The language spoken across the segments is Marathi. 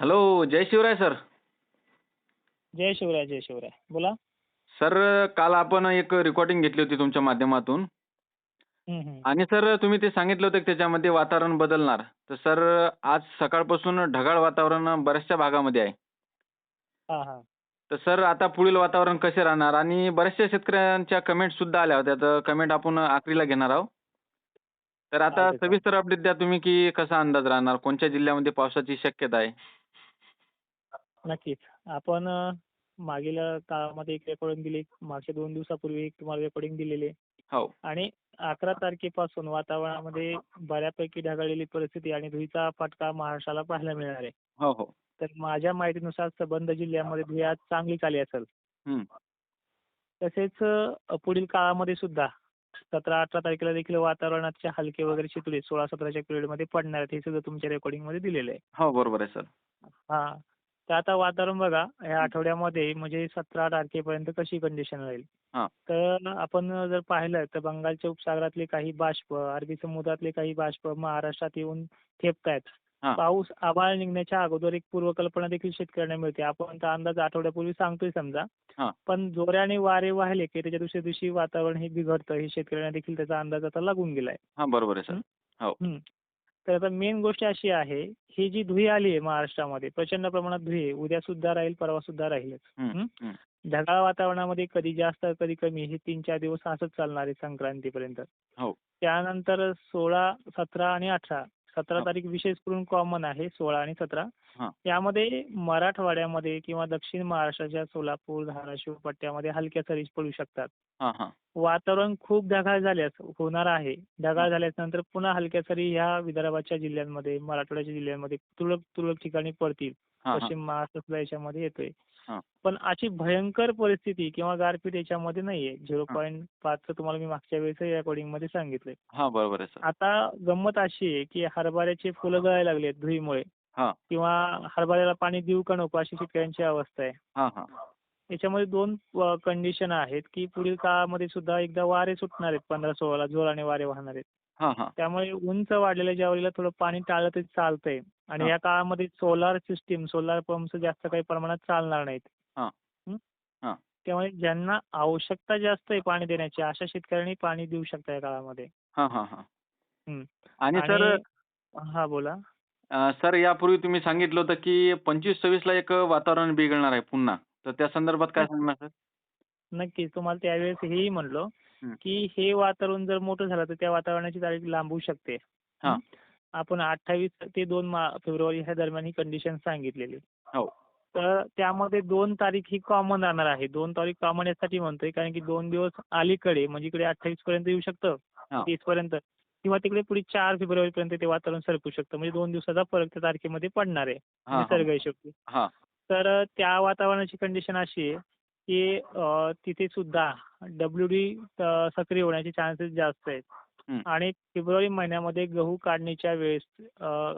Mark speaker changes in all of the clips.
Speaker 1: हॅलो जय शिवराय सर.
Speaker 2: जय शिवराय जय शिवराय. बोला.
Speaker 1: सर काल आपण एक रेकॉर्डिंग घेतली होती तुमच्या माध्यमातून. आणि सर तुम्ही ते सांगितलं होतं की त्याच्यामध्ये वातावरण बदलणार. तर सर आज सकाळपासून ढगाळ वातावरण बऱ्याचशा भागामध्ये आहे.
Speaker 2: हा हा.
Speaker 1: तर सर आता पुढील वातावरण कसे राहणार? आणि बऱ्याचशा शेतकऱ्यांच्या कमेंट सुद्धा आल्या होत्या. तर कमेंट आपण आखरीला घेणार आहोत. तर आता. सविस्तर अपडेट द्या तुम्ही की कसा अंदाज राहणार? कोणत्या जिल्ह्यामध्ये पावसाची शक्यता आहे?
Speaker 2: नक्कीच. आपण अ, मागील अ, काळामध्ये एक रेकॉर्डिंग दिली मागच्या दोन दिवसापूर्वी एक तुम्हाला रेकॉर्डिंग दिलेली. आहे
Speaker 1: हो.
Speaker 2: आणि अकरा तारखेपासून वातावरणामध्ये बऱ्यापैकी ढगाळलेली परिस्थिती आणि धुळीचा फटका महाराष्ट्राला पाहायला मिळणार. आहे
Speaker 1: हो हो.
Speaker 2: तर माझ्या माहितीनुसार संबंध जिल्ह्यामध्ये धुळी आज चांगली आली असेल. तसेच अ, पुढील काळामध्ये सुद्धा सतरा अठरा तारखेला देखील वातावरणाचे हलके वगैरे शितुळे सोळा सतराच्या पिरियडमध्ये पडणार आहेत हे सुद्धा तुमच्या रेकॉर्डिंगमध्ये दिलेलं आहे.
Speaker 1: हो बरोबर आहे सर.
Speaker 2: हा. तर आता वातावरण बघा या आठवड्यामध्ये म्हणजे सतरा तारखेपर्यंत कशी कंडिशन राहील
Speaker 1: हा.
Speaker 2: तर आपण जर पाहिलं तर बंगालच्या उपसागरातले काही बाष्प अरबी समुद्रातले काही बाष्प महाराष्ट्रात येऊन ठेपतायत
Speaker 1: हा.
Speaker 2: पाऊस आभाळ निघण्याच्या अगोदर एक पूर्वकल्पना देखील शेतकऱ्यांना मिळते आपण तर अंदाज आठवड्यापूर्वी सांगतोय समजा
Speaker 1: हा.
Speaker 2: पण जोऱ्याने वारे वाहिले की त्याच्या दुसऱ्या दिवशी वातावरण हे बिघडतं हे शेतकऱ्यांना देखील त्याचा अंदाज आता लागून गेलाय
Speaker 1: हा बरोबर आहे सर
Speaker 2: हम्म. तर आता मेन गोष्ट अशी आहे ही जी धुळी आली आहे महाराष्ट्रामध्ये प्रचंड प्रमाणात धुळी आहे उद्या सुद्धा राहील परवा सुद्धा राहीलच. ढगाळ वातावरणामध्ये कधी जास्त कधी कमी हे तीन चार दिवस असंच चालणार आहे संक्रांतीपर्यंत
Speaker 1: हो.
Speaker 2: त्यानंतर सोळा सतरा आणि अठरा सतरा. तारीख विशेष करून कॉमन आहे सोळा आणि सतरा. यामध्ये मराठवाड्यामध्ये किंवा दक्षिण महाराष्ट्राच्या सोलापूर धाराशिव पट्ट्यामध्ये हलक्या सरी पडू शकतात. वातावरण खूप ढगाळ झाल्यास होणार आहे. ढगाळ झाल्यास नंतर पुन्हा हलक्या सरी ह्या विदर्भाच्या जिल्ह्यांमध्ये मराठवाड्याच्या जिल्ह्यांमध्ये तुरळक तुरळक ठिकाणी पडतील. पश्चिम महाराष्ट्र सुद्धा याच्यामध्ये येतोय. पण अशी भयंकर परिस्थिती किंवा गारपीट याच्यामध्ये नाहीये. झिरो. पॉईंट पाच तुम्हाला मी मागच्या वेळेस रेकॉर्डिंगमध्ये सांगितलंय.
Speaker 1: हा बरोबर आहे सर.
Speaker 2: आता गंमत अशी आहे की हरभऱ्याचे फुलं गळायला लागलेत धुळीमुळे.
Speaker 1: हा.
Speaker 2: किंवा हरभऱ्याला पाणी देऊ का नको अशी शेतकऱ्यांची अवस्था आहे.
Speaker 1: हा हा.
Speaker 2: याच्यामध्ये दोन कंडिशन आहेत की पुढील काळामध्ये सुद्धा एकदा वारे सुटणार आहेत पंधरा सोळाला. जोराने वारे वाहणार आहेत.
Speaker 1: हा हा.
Speaker 2: त्यामुळे उंच वाढलेल्या ज्वारीला थोडं पाणी टाळलं तरी चालतंय. आणि. या काळामध्ये सोलार सिस्टीम सोलार पंप्स जास्त काही प्रमाणात चालणार नाहीत. त्यामुळे ज्यांना आवश्यकता जास्त आहे पाणी देण्याची अशा शेतकऱ्यांनी पाणी देऊ शकता या काळामध्ये.
Speaker 1: हा हा हा. आणि सर
Speaker 2: हा बोला.
Speaker 1: सर यापूर्वी तुम्ही सांगितलं होतं की पंचवीस सव्वीसला एक वातावरण बिघडणार आहे पुन्हा. तर त्या संदर्भात काय सांगणार सर?
Speaker 2: नक्कीच. तुम्हाला त्यावेळेस हेही म्हणलो. की हे वातावरण जर मोठं झालं तर त्या वातावरणाची तारीख लांबू शकते? आपण अठ्ठावीस ते दोन फेब्रुवारी ह्या दरम्यान ही कंडिशन सांगितलेली.
Speaker 1: हो.
Speaker 2: तर त्यामध्ये दोन तारीख ही कॉमन राहणार आहे. दोन तारीख कॉमन यासाठी म्हणतोय कारण की दोन दिवस अलीकडे म्हणजे इकडे अठ्ठावीस पर्यंत येऊ शकतं
Speaker 1: हा.
Speaker 2: तीस पर्यंत किंवा तिकडे पुढे चार फेब्रुवारी पर्यंत ते वातावरण सरकू शकतं. म्हणजे दोन दिवसाचा फरक त्या तारखेमध्ये पडणार आहे. निसर्ग हिशोबी
Speaker 1: हा.
Speaker 2: तर त्या वातावरणाची कंडिशन अशी आहे की तिथे सुद्धा डब्ल्यू डी सक्रिय होण्याचे चान्सेस जास्त आहेत. आणि फेब्रुवारी महिन्यामध्ये गहू काढणीच्या वेळेस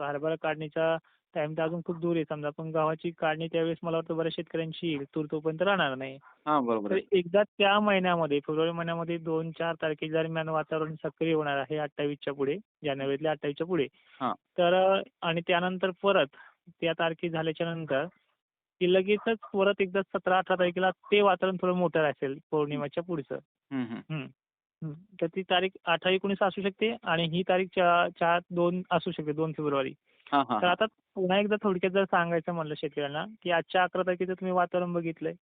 Speaker 2: हरभरा काढणीचा टाइम तर अजून खूप दूर आहे. समजा पण गव्हाची काढणी त्यावेळेस मला वाटतं बऱ्याच शेतकऱ्यांची येईल. तूर तोपर्यंत राहणार नाही.
Speaker 1: हा बरोबर
Speaker 2: तर
Speaker 1: आहे.
Speaker 2: एकदा त्या महिन्यामध्ये फेब्रुवारी महिन्यामध्ये दोन चार तारखे दरम्यान वातावरण सक्रिय होणार आहे अठ्ठावीसच्या पुढे जानेवारीतल्या अठ्ठावीसच्या पुढे.
Speaker 1: हा.
Speaker 2: तर अ, आणि त्यानंतर परत त्या तारखे झाल्याच्यानंतर की लगेचच परत एकदा सतरा अठरा तारखेला ते वातावरण थोडं मोठं असेल पौर्णिमाच्या पुढचं.
Speaker 1: हम्म, हम्म.
Speaker 2: हम्म. तर ती तारीख अठरा एकोणीस असू शकते आणि ही तारीख चार दोन असू शकते दोन फेब्रुवारी.
Speaker 1: हा हा
Speaker 2: तर आता पुन्हा एकदा थोडक्यात जर सांगायचं म्हणलं शेतकऱ्यांना की आजच्या अकरा तारखेचं तुम्ही वातावरण बघितलंय.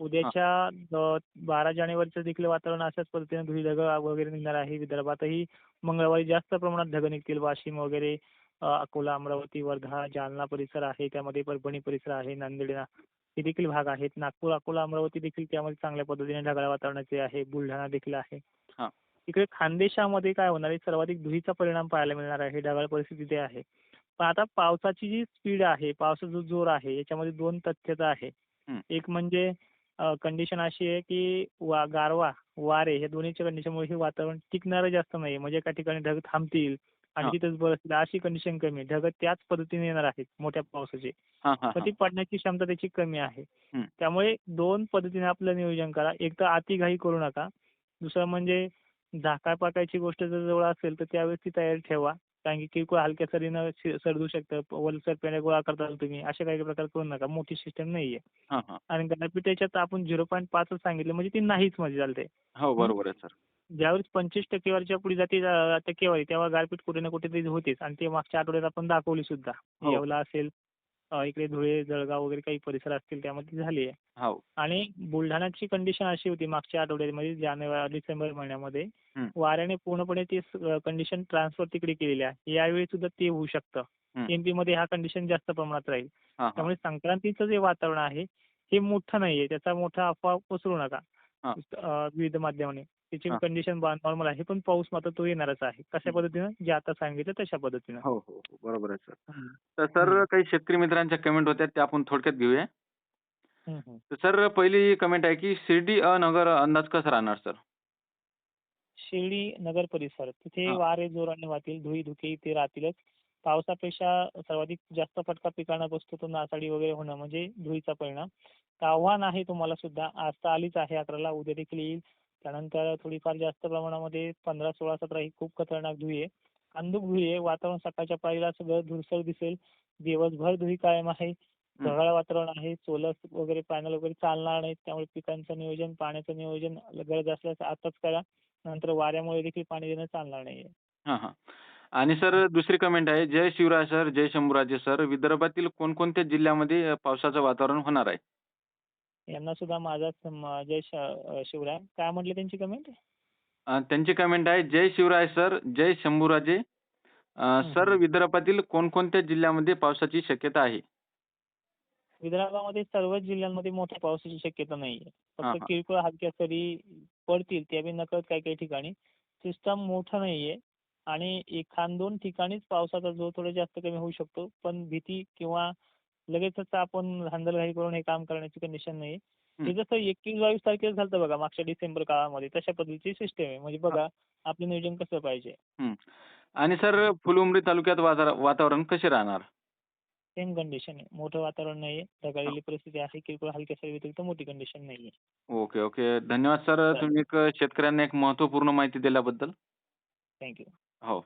Speaker 2: उद्याच्या बारा जानेवारीचं देखील वातावरण अशाच पद्धतीने धुळी ढगं वगैरे निघणार आहे विदर्भातही मंगळवारी जास्त प्रमाणात ढगं निघतील. वाशिम वगैरे अकोला अमरावती वर्धा जालना परिसर आहे त्यामध्ये परभणी परिसर आहे नांदेड हे देखील भाग आहेत. नागपूर अकोला अमरावती देखील त्यामध्ये चांगल्या पद्धतीने ढगाळ वातावरणाचे आहे. बुलढाणा देखील आहे. इकडे खानदेशामध्ये काय होणार आहे? सर्वाधिक धुळीचा परिणाम पाहायला मिळणार आहे. ढगाळ परिस्थिती ते आहे. पण आता पावसाची जी स्पीड आहे पावसाचा जो जोर आहे याच्यामध्ये दोन तथ्यता आहे.
Speaker 1: हं.
Speaker 2: एक म्हणजे कंडिशन अशी आहे की वा गारवा वारे या दोन्हीच्या कंडिशनमुळे हे वातावरण टिकणारं जास्त नाही म्हणजे एका ठिकाणी ढग थांबतील आणि
Speaker 1: हा.
Speaker 2: तिथेच बरसतील अशी कंडिशन कमी आहे. ढग त्याच पद्धतीने येणार आहेत मोठ्या पावसाचे.
Speaker 1: हा हा
Speaker 2: तर ती पडण्याची क्षमता त्याची कमी आहे.
Speaker 1: हं.
Speaker 2: त्यामुळे दोन पद्धतीने आपलं नियोजन करा. एक तर अतिघाई करू नका. दुसरं म्हणजे झाकाळ पाकायची गोष्ट जर जवळ असेल तर त्यावेळेस ती तयारी ठेवा. कारण की किरकोळ हलक्या सरीनं सडू शकतं. ओलसर पेंड्या गोळा करताल तुम्ही. असे काही प्रकार करू नका. मोठी सिस्टम नाहीये. आणि गारपीट याच्यात आपण झिरो पॉईंट पाचच सांगितलं म्हणजे ती नाहीच मध्ये चालते.
Speaker 1: हो बरोबर आहे सर.
Speaker 2: ज्यावेळेस पंचवीस टक्केवारीच्या पुढे जाते टक्केवारी तेव्हा गारपीट कुठे ना कुठेतरी होतेच. आणि ते मागच्या आठवड्यात आपण दाखवली सुद्धा.
Speaker 1: हो.
Speaker 2: येवला असेल इकडे धुळे जळगाव वगैरे काही परिसर असतील त्यामध्ये झाली आहे.
Speaker 1: हो.
Speaker 2: आणि बुलढाण्याची कंडिशन अशी होती मागच्या आठवड्यामध्ये जानेवारी डिसेंबर महिन्यामध्ये.
Speaker 1: हं.
Speaker 2: वाऱ्याने पूर्णपणे ती कंडिशन ट्रान्सफर तिकडे केलेली आहे. यावेळी सुद्धा ते होऊ शकतं.
Speaker 1: हं.
Speaker 2: एमपी मध्ये हा कंडिशन जास्त प्रमाणात राहील.
Speaker 1: हां हां.
Speaker 2: त्यामुळे संक्रांतीचं जे वातावरण आहे हे मोठं नाहीये. त्याचा मोठा अफवा पसरू नका. विविध माध्यमाने. त्याची. कंडिशन नॉर्मल आहे पण पाऊस मात्र तो येणारच आहे. कशा पद्धतीनं? जे आता सांगितलं तशा पद्धतीनं.
Speaker 1: हो हो हो. बरोबर आहे सर. तर सर. काही शेतकरी मित्रांच्या कमेंट होत्या त्या आपण थोडक्यात घेऊया. तर सर पहिली कमेंट आहे की शिर्डी नगर अंदाज कसा राहणार सर?
Speaker 2: शिर्डी नगर परिसर. तिथे. वारे जोराने वाहतील धुळी धुके इथे राहतीलच. पावसापेक्षा सर्वाधिक जास्त फटका पिकांना बसतो तो नासाडी वगैरे होणं म्हणजे धुळीचा परिणाम. आव्हान आहे तुम्हाला सुद्धा. आज तर आलीच आहे अकराला उद्या देखील येईल. त्यानंतर थोडीफार जास्त प्रमाणामध्ये पंधरा सोळा सतरा ही खूप खतरनाक धुळी आहे. अंधुक धुळी आहे. वातावरण सकाळच्या पाळीला सगळं धुळसर दिसेल. दिवसभर धुळी कायम आहे. ढगाळ वातावरण आहे. सोलर वगैरे पॅनल वगैरे चालणार नाहीत. त्यामुळे पिकांचं नियोजन पाण्याचं नियोजन गरज असल्यास आताच करा. नंतर वाऱ्यामुळे देखील पाणी देणं चालणार नाहीये.
Speaker 1: आणि सर दुसरी कमेंट आहे जय शिवराय सर जय शंभूराजे सर विदर्भातील कोणकोणत्या जिल्ह्यामध्ये पावसाचं वातावरण होणार आहे?
Speaker 2: यांना सुद्धा माझा जय श- शिवराय. काय म्हटले त्यांची कमेंट
Speaker 1: अ, त्यांची कमेंट आहे जय शिवराय सर जय शंभूराजे. अ, सर. विदर्भातील कोणकोणत्या जिल्ह्यामध्ये पावसाची शक्यता आहे?
Speaker 2: विदर्भामध्ये सर्वच जिल्ह्यांमध्ये मोठ्या पावसाची शक्यता नाहीये.
Speaker 1: हां,
Speaker 2: फक्त
Speaker 1: हां.
Speaker 2: किरकोळ हलक्या सरी पडतील त्या बी नकळत काही काही ठिकाणी. सिस्टम मोठं नाहीये. आणि एखाद दोन ठिकाणीच पावसाचा जोर थोडा जास्त कमी होऊ शकतो. पण भीती किंवा लगेचच आपण धांदलघाई करून हे काम करण्याची कंडिशन नाही
Speaker 1: हं.
Speaker 2: जसं एकवीस बावीस तारखेला झालं बघा मागच्या डिसेंबर काळामध्ये तशा पद्धतीची सिस्टम आहे. म्हणजे बघा आपलं नियोजन कसं पाहिजे.
Speaker 1: आणि सर फुलंब्री तालुक्यात वातावरण कसे राहणार?
Speaker 2: सेम कंडिशन आहे. मोठं वातावरण नाहीये. ढगाळलेली परिस्थिती आहे. किरकोळ हलक्या सरी व्यतिरिक्त मोठी कंडिशन नाहीये.
Speaker 1: Okay okay. धन्यवाद सर. तुम्ही एक शेतकऱ्यांना एक महत्त्वपूर्ण माहिती दिल्याबद्दल.
Speaker 2: थँक्यू
Speaker 1: हो हो